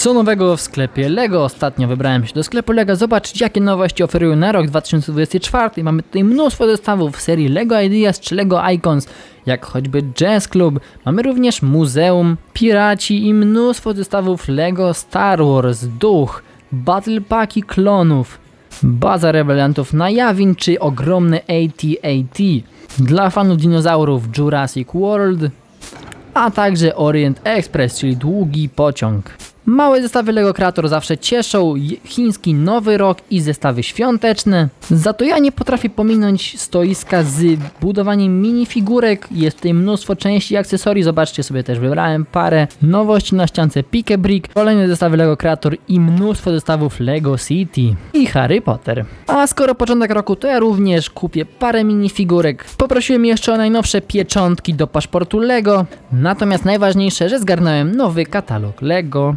Co nowego w sklepie LEGO? Ostatnio wybrałem się do sklepu LEGO zobaczyć jakie nowości oferują na rok 2024 i mamy tutaj mnóstwo zestawów w serii LEGO Ideas czy LEGO Icons, jak choćby Jazz Club, mamy również muzeum, piraci i mnóstwo zestawów LEGO Star Wars, Duch, Battle Packi klonów, baza rebeliantów na Jawin czy ogromny AT-AT. Dla fanów dinozaurów Jurassic World, a także Orient Express, czyli długi pociąg. Małe zestawy Lego Creator zawsze cieszą, chiński Nowy Rok i zestawy świąteczne. Za to ja nie potrafię pominąć stoiska z budowaniem minifigurek. Jest tutaj mnóstwo części i akcesorii, zobaczcie sobie też wybrałem parę nowości na ściance Pick a Brick, kolejne zestawy Lego Creator i mnóstwo zestawów Lego City i Harry Potter. A skoro początek roku, to ja również kupię parę minifigurek. Poprosiłem jeszcze o najnowsze pieczątki do paszportu Lego, natomiast najważniejsze, że zgarnąłem nowy katalog Lego.